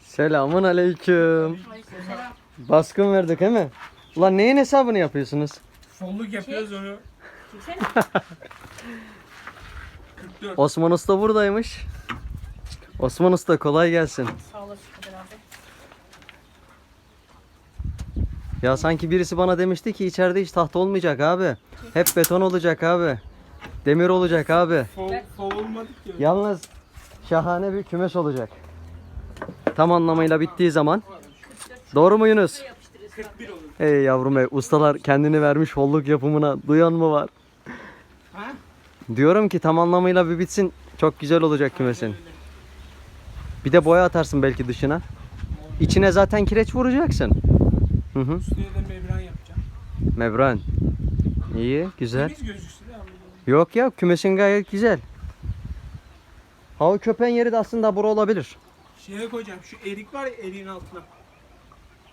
Selamun aleyküm. Baskın verdik he mi? Ulan neyin hesabını yapıyorsunuz? Folluk yapıyoruz onu. Çeksene. 44. Osman Usta buradaymış. Osman Usta kolay gelsin. Sağ olasın Kadir abi. Ya sanki birisi bana demişti ki içeride hiç tahta olmayacak abi. Hep beton olacak abi. Demir olacak abi. Ki. Yalnız şahane bir kümes olacak. Tam anlamıyla bittiği zaman. Doğru mu Yunus? 41 olur. Ey yavrum ey ustalar kendini vermiş holluk yapımına duyan mı var? Diyorum ki tam anlamıyla bir bitsin çok güzel olacak kümesin. Bir de boya atarsın belki dışına. İçine zaten kireç vuracaksın. Hı hı. Üstüne de membran yapacağım. Mevran. İyi, güzel. Temiz gözüksün ya. Yok ya kümesin gayet güzel. Ha o köpeğin yeri de aslında bura olabilir. Şeye koyacağım. Şu erik var ya eriğin altına.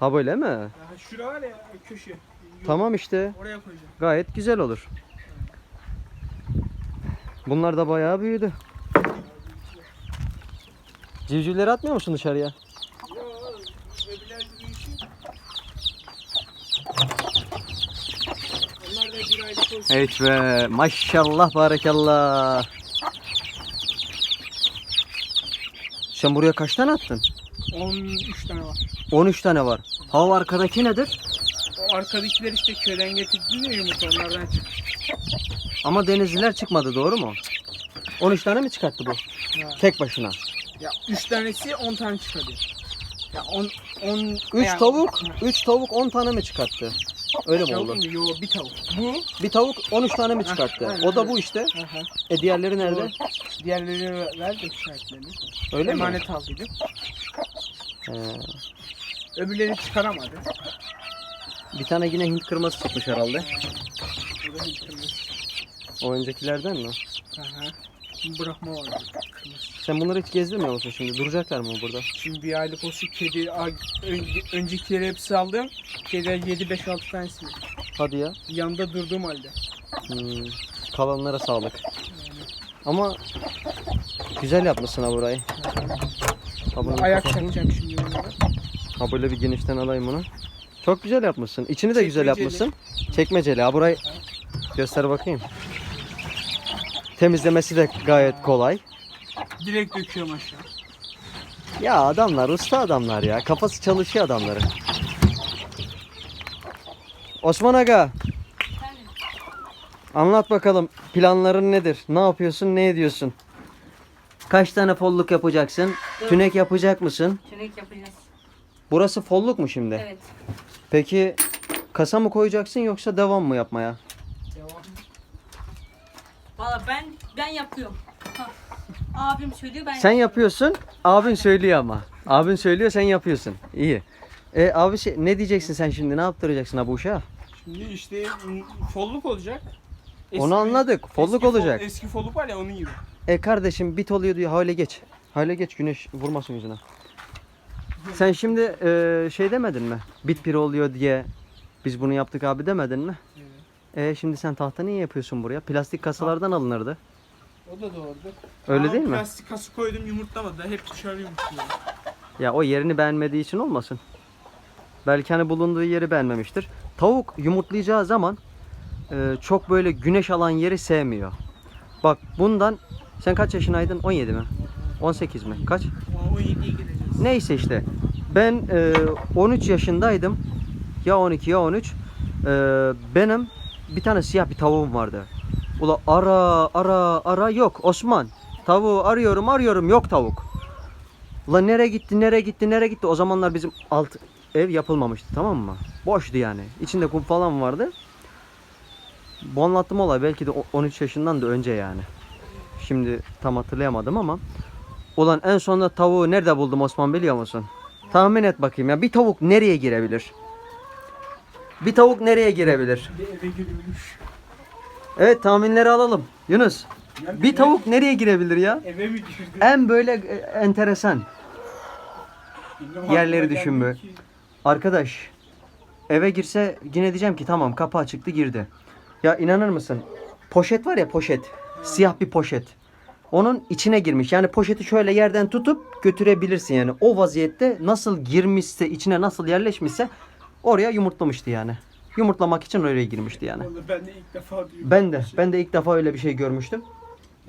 Ha böyle mi? Ya şura var ya köşe. Yok, Tamam işte. Oraya koyacağım. Gayet güzel olur. Bunlar da bayağı büyüdü. Civcivleri atmıyor musun dışarıya? Yo, öbürler gibi işi. Onlar da bir aylık olsun. Evet be maşallah barakallah. Sen buraya kaç tane attın? 13 tane var. 13 tane var. Ha o arkadaki nedir? O arkadakiler işte köyden getirdim ya yumurta onlardan çıktı. Ama denizliler çıkmadı doğru mu? 13 tane mi çıkarttı bu? Ha. Tek başına. Ya 3 tanesi 10 tane çıkarıyor. Ya 10 10 3 tavuk, 3 tavuk 10 tane mi çıkarttı? Öyle mi oldu? Yo bir tavuk. Bu. Bir tavuk 13 tane mi çıkarttı? aynen O da bu işte. Aha. E diğerleri nerede? Diğerlerini verdik şahitlerini. Öyle mi? Emanet aldıydım. He. Öbürleri çıkaramadı. Bir tane yine Hint kırması çıkmış herhalde. O da hiç kırmızı. O öncekilerden mi? Aha. Bırakma vardı. Kırmızı. Sen bunları hiç gezdirmiyor musun şimdi? Duracaklar mı burada? Şimdi bir aylık olsun kedi önce, öncekileri hepsi aldım. Kediler 7-5-6 tanesi. Hadi ya. Yanında durduğum halde. Hmm, kalanlara sağlık. Ama güzel yapmışsın ha burayı. Ha, bunu Ayak kapatayım. çakacağım şimdi onlara. Ha böyle bir genişten alayım bunu. Çok güzel yapmışsın. İçini de güzel Çekmeceli. yapmışsın. Çekmeceli. Ha burayı göster bakayım. Temizlemesi de gayet kolay. Direkt döküyorum aşağı. Ya adamlar usta adamlar ya. Kafası çalışıyor adamların. Osman Aga Efendim. anlat bakalım planların nedir? Ne yapıyorsun? Ne ediyorsun? Kaç tane folluk yapacaksın? Dört. Tünek yapacak mısın? Tünek yapacağız. Burası folluk mu şimdi? Evet. Peki kasa mı koyacaksın yoksa devam mı yapmaya? Valla ben ben yapıyorum. Ha. Abim söylüyor ben Sen yapıyorsun, abin söylüyor ama. Abin söylüyor, sen yapıyorsun. İyi. E abi şey, ne diyeceksin sen şimdi? Ne yaptıracaksın abi uşağa? Şimdi işte folluk olacak. Onu anladık, folluk eski fol- olacak. eski folluk var ya onun gibi. E kardeşim bit oluyor diyor. Hale geç. Hale geç güneş vurmasın yüzüne. Sen şimdi e, şey demedin mi? Bit piri oluyor diye biz bunu yaptık abi demedin mi? Evet. E şimdi sen tahta niye yapıyorsun buraya? Plastik kasalardan alınırdı. O da doğrudur. Öyle Ama değil mi? Plastik kası koydum yumurtlamadı. Hep dışarı yumurtluyor. Ya o yerini beğenmediği için olmasın. Belki hani bulunduğu yeri beğenmemiştir. Tavuk yumurtlayacağı zaman e, çok böyle güneş alan yeri sevmiyor. Bak bundan sen kaç yaşındaydın? 17 mi? 18 mi? Kaç? Ama 17'ye geleceğiz. Neyse işte. Ben e, 13 yaşındaydım. Ya 12 ya 13. E, benim bir tane siyah bir tavuğum vardı. Ula ara ara ara yok Osman. Tavuğu arıyorum arıyorum yok tavuk. Ula nereye gitti nereye gitti nereye gitti. O zamanlar bizim alt ev yapılmamıştı tamam mı? Boştu yani. İçinde kum falan vardı. Bu anlattığım olay belki de o- 13 yaşından da önce yani. Şimdi tam hatırlayamadım ama. Ulan en sonunda tavuğu nerede buldum Osman biliyor musun? Tahmin et bakayım ya bir tavuk nereye girebilir? Bir tavuk nereye girebilir? Bir eve giriyormuş. Evet tahminleri alalım. Yunus. Ya Bir tavuk nereye girebilir ya? Eve mi girdi? En böyle e, enteresan. Bilmiyorum, Yerleri aklıma düşün ki. Arkadaş eve girse yine diyeceğim ki tamam kapı açıktı girdi. Ya inanır mısın? Poşet var ya poşet. Siyah bir poşet. Onun içine girmiş. Yani poşeti şöyle yerden tutup götürebilirsin yani. O vaziyette nasıl girmişse, içine nasıl yerleşmişse oraya yumurtlamıştı yani. Yumurtlamak için oraya girmişti yani. Ben de ilk defa duyuyorum. Ben de ben de ilk defa öyle bir şey görmüştüm.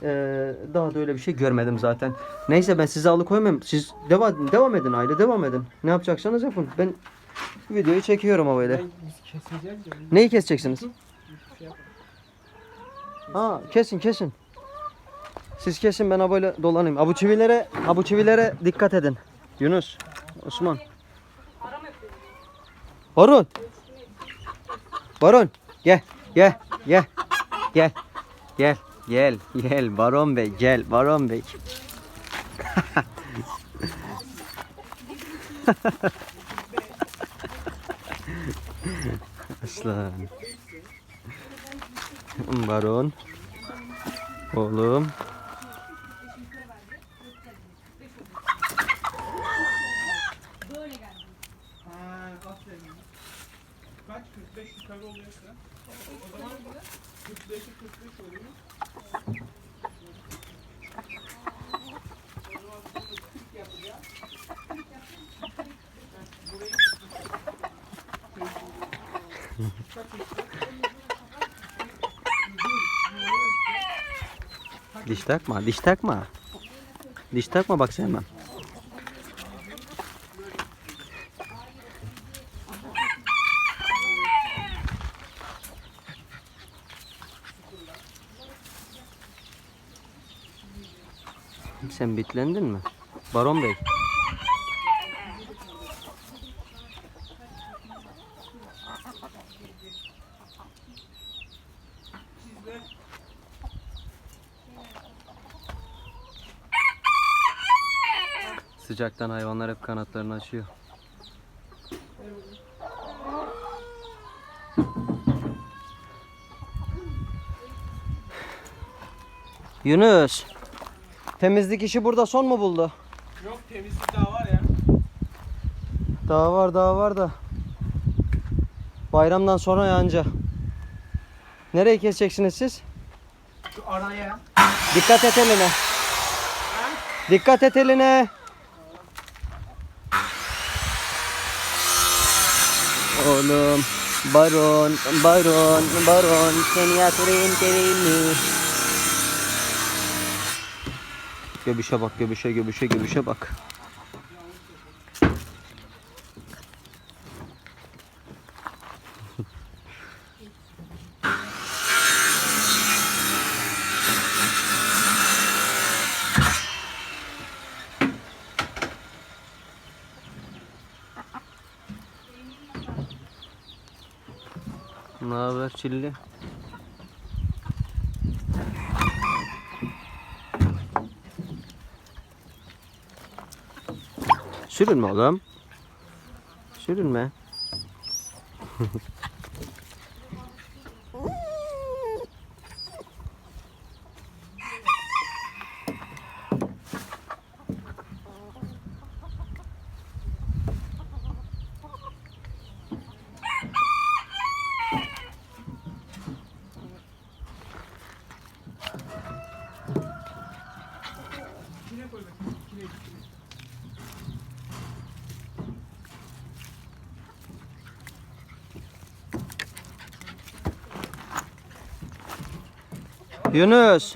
Ee, daha da öyle bir şey görmedim zaten. Neyse ben sizi alıkoymayayım. Siz devam devam edin aile devam edin. Ne yapacaksanız yapın. Ben videoyu çekiyorum ama öyle. Neyi keseceksiniz? Ha kesin kesin. Siz kesin ben böyle dolanayım. Ha bu çivilere, ha bu çivilere dikkat edin. Yunus, Osman. Harun. Baron gel gel gel gel gel gel gel Baron Bey gel Baron Bey. Aslan. Baron. Oğlum. Ha, aferin. Kaç? 45 yukarı oluyorsa. O zaman 45'e 45 oluyor. Diş takma, diş takma. Diş takma bak sevmem. Sen bitlendin mi? Baron Bey. Sıcaktan hayvanlar hep kanatlarını açıyor. Yunus. Temizlik işi burada son mu buldu? Yok temizlik daha var ya. Daha var daha var da. Bayramdan sonra ya anca. Nereye keseceksiniz siz? Şu araya. Dikkat et eline. Dikkat et eline. Oğlum baron baron baron seni yatırayım tereyimi. Göbüşe bak göbüşe göbüşe göbüşe bak. Haber Çilli? Sürünme oğlum. Sürünme. İçine koy bakayım. İçine içine. Yunus.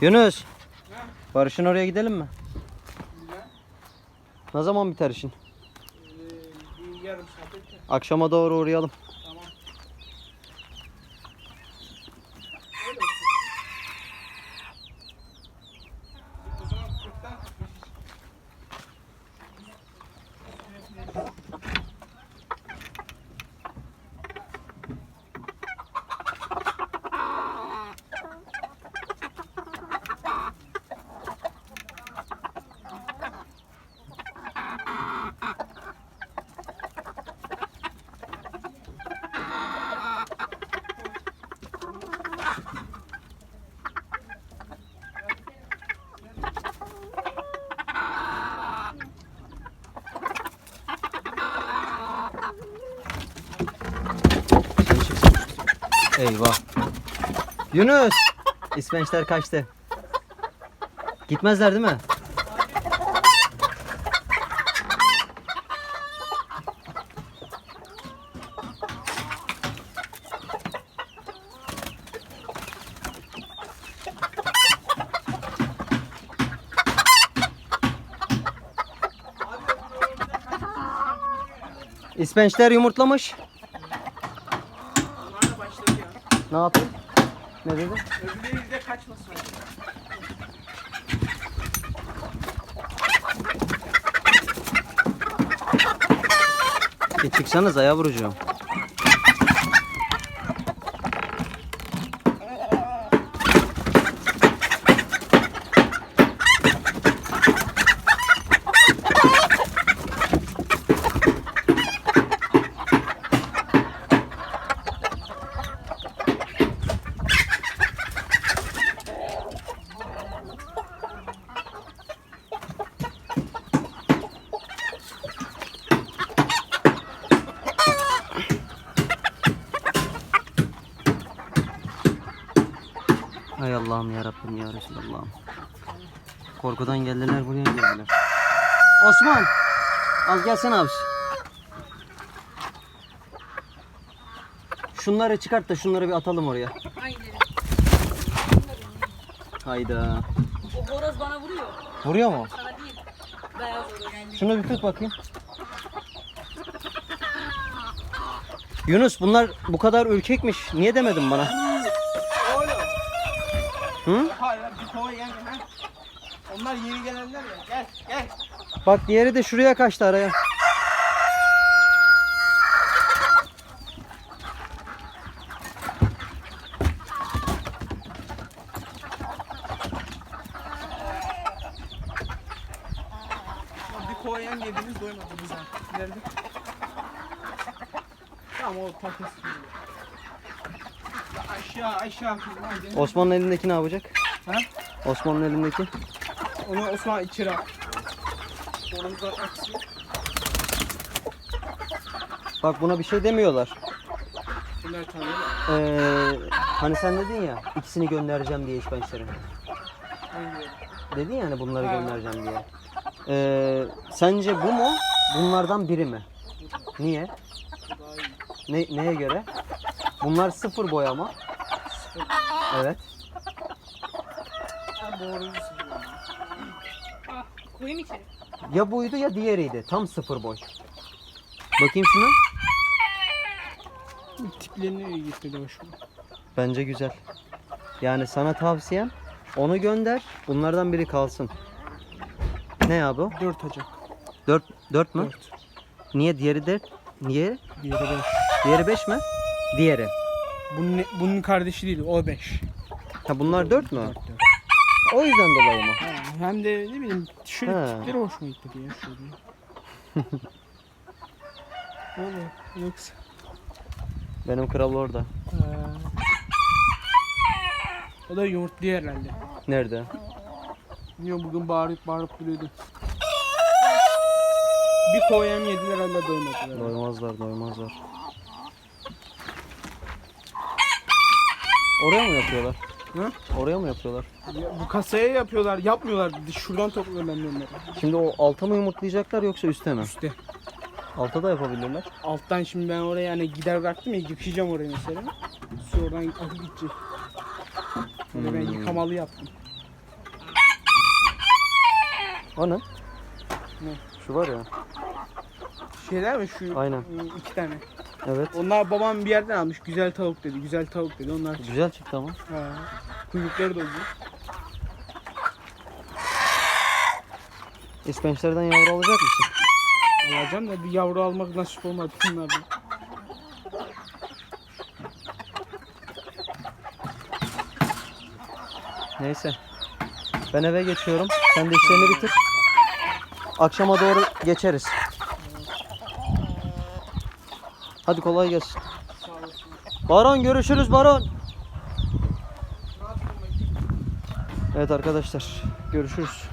Yunus. Barış'ın oraya gidelim mi? Ne zaman biter işin? Ee, bir yarım saat bekle. Akşama doğru uğrayalım. Eyvah. Yunus. İspençler kaçtı. Gitmezler değil mi? İspençler yumurtlamış. Onlar da başladı ya. Ne yapayım? Ne dedin? Öbürleri de kaçmasın. E çıksanız aya vuracağım. Hay Allah'ım ya Rabbim ya Resulallah'ım. Korkudan geldiler buraya geldiler. Osman! Az gelsene abi. Şunları çıkart da şunları bir atalım oraya. Aynen. Hayda. O horoz bana vuruyor. Vuruyor mu? Sana değil. Beyaz horoz. Şunu bir tut bakayım. Yunus bunlar bu kadar ürkekmiş. Niye demedin bana? Hı? Hayır bir kova yenge ha. Onlar yeni gelenler ya. Gel gel. Bak diğeri de şuraya kaçtı araya. Kova yenge yediniz doymadı bize. Nerede? Tamam o takas. Aşağı aşağı kızım hadi. Osman'ın elindeki ne yapacak? Ha? Osman'ın elindeki. Onu Osman içeri al. Sonumuzdan aksın. Bak buna bir şey demiyorlar. Bunlar tanıyorlar. Ee, hani sen dedin ya ikisini göndereceğim diye işbençlerin. Hangileri? Dedin ya hani bunları Ha. göndereceğim diye. Ee, sence bu mu? Bunlardan biri mi? Niye? Bu daha iyi. Ne, neye göre? Bunlar sıfır boyama. Evet. Doğruyu söylüyorsun. Ah, koyayım içeri. Ya buydu ya diğeriydi. Tam sıfır boy. Bakayım şuna. Tiplerini gitmedi hoşuma. Bence güzel. Yani sana tavsiyem onu gönder. Bunlardan biri kalsın. Ne ya bu? Dört acak. Dört, dört mü? Dört. Niye diğeri dört? Niye? Diğeri beş. Diğeri beş mi? Diğeri. Bunun, bunun kardeşi değil o beş. Ha bunlar dört mü? Dört, dört. O yüzden dolayı mı? Hem de ne bileyim şöyle Ha. tipleri hoşuma gitti diye şöyle. Oğlum yoksa. Benim kral orada. Ha. O da yumurtluyor herhalde. Nerede? Bilmiyorum bugün bağırıp bağırıp duruyordu. Bir koyam yediler hala doymadılar. Doymazlar, doymazlar. Oraya mı yapıyorlar? Hı? Oraya mı yapıyorlar? Ya, bu kasaya yapıyorlar, yapmıyorlar. Şuradan topluyorum ben onları. Şimdi o alta mı yumurtlayacaklar yoksa üste mi? Üstte. Alta da yapabilirler. Alttan şimdi ben oraya hani gider bıraktım ya yıkayacağım orayı mesela. Su oradan akıp gidecek. Böyle ben Hmm. yıkamalı yaptım. O ne? Ne? Şu var ya. Şeyler mi şu Aynen. ıı, iki tane. Evet. Onlar babam bir yerden almış. Güzel tavuk dedi. Güzel tavuk dedi. Onlar çıktı. Güzel çıktı ama. Ha. Kuyrukları da uzun. İspençlerden yavru alacak mısın? Alacağım da bir yavru almak nasip olmadı bunlardan. Neyse. Ben eve geçiyorum. Sen de işlerini bitir. Akşama doğru geçeriz. Hadi kolay gelsin. Baron görüşürüz Baron. Evet arkadaşlar görüşürüz.